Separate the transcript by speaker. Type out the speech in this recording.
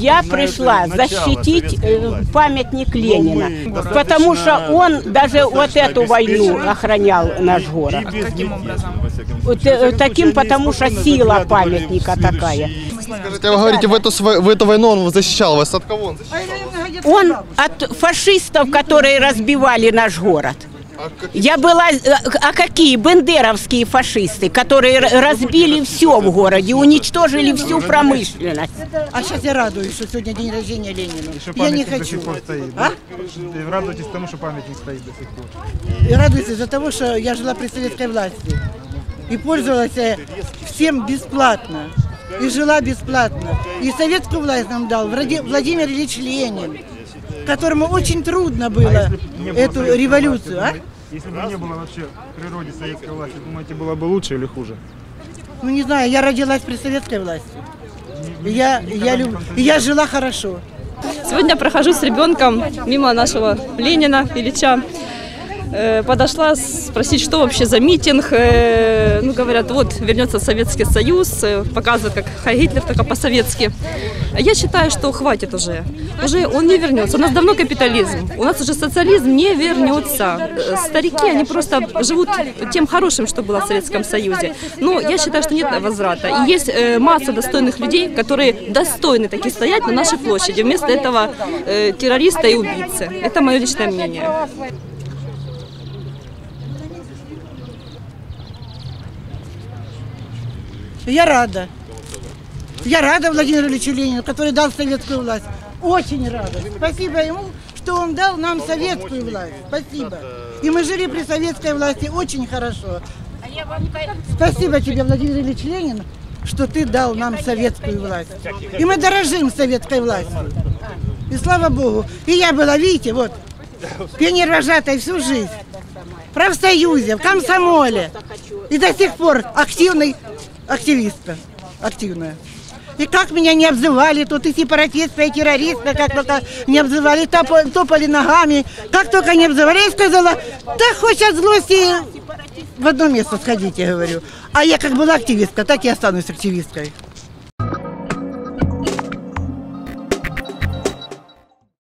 Speaker 1: Я пришла защитить э, памятник Ленина, потому что он даже вот эту войну охранял наш город.
Speaker 2: Каким образом?
Speaker 1: Э, Таким, потому что сила памятника такая.
Speaker 3: Скажите, вы говорите, в эту, в эту войну он защищал вас. От кого он защищал?
Speaker 1: Он от фашистов, которые разбивали наш город. Я была... э, А какие? Бендеровские фашисты, которые разбили все в городе, уничтожили всю промышленность.
Speaker 4: А сейчас я радуюсь, что сегодня день рождения Ленина.
Speaker 5: Что
Speaker 4: Я не
Speaker 5: до
Speaker 4: хочу.
Speaker 5: сих пор стоит.
Speaker 4: А?
Speaker 5: Радуйтесь тому, что памятник стоит до сих пор.
Speaker 4: И радуюсь из-за того, что я жила при советской власти. И пользовалась э, всем бесплатно. И жила бесплатно. И советскую власть нам дал Владимир Ильич Ленин, которому очень трудно было
Speaker 5: Не было
Speaker 4: эту
Speaker 5: советской
Speaker 4: революцию.
Speaker 5: власти,
Speaker 4: А?
Speaker 5: думаете, Если бы не было вообще в природе советской власти, думаете, было бы лучше или хуже?
Speaker 4: Ну не знаю, я родилась при советской власти. И я, я, люб- и я жила хорошо.
Speaker 6: Сегодня прохожу с ребенком мимо нашего Ленина, Ильича. Э, Подошла спросить, что вообще за митинг. Э, Ну, говорят, вот вернется Советский Союз, э, показывают, как Хай Гитлер, только по-советски. Я считаю, что хватит уже. Уже он не вернется. У нас давно капитализм. У нас уже социализм не вернется. Э, Старики, они просто живут тем хорошим, что было в Советском Союзе. Но я считаю, что нет возврата. И есть масса достойных людей, которые достойны таки стоять на нашей площади. Вместо этого террориста и убийцы. Это мое личное мнение.
Speaker 4: Я рада. Я рада Владимиру Ильичу Ленину, который дал советскую власть. Очень рада. Спасибо ему, что он дал нам советскую власть. Спасибо. И мы жили при советской власти очень хорошо. Спасибо тебе, Владимир Ильич Ленин, что ты дал нам советскую власть. И мы дорожим советской властью. И слава Богу. И я была, видите, вот, пионер-вожатой всю жизнь. В профсоюзе, в комсомоле. И до сих пор активный активистка. Активная. И как меня не обзывали, тут и сепаратистка, и террористка, как только не обзывали, топо- топали ногами, как только не обзывали, я сказала, да хоть от злости в одно место сходите, говорю. А я как была активистка, так и останусь активисткой.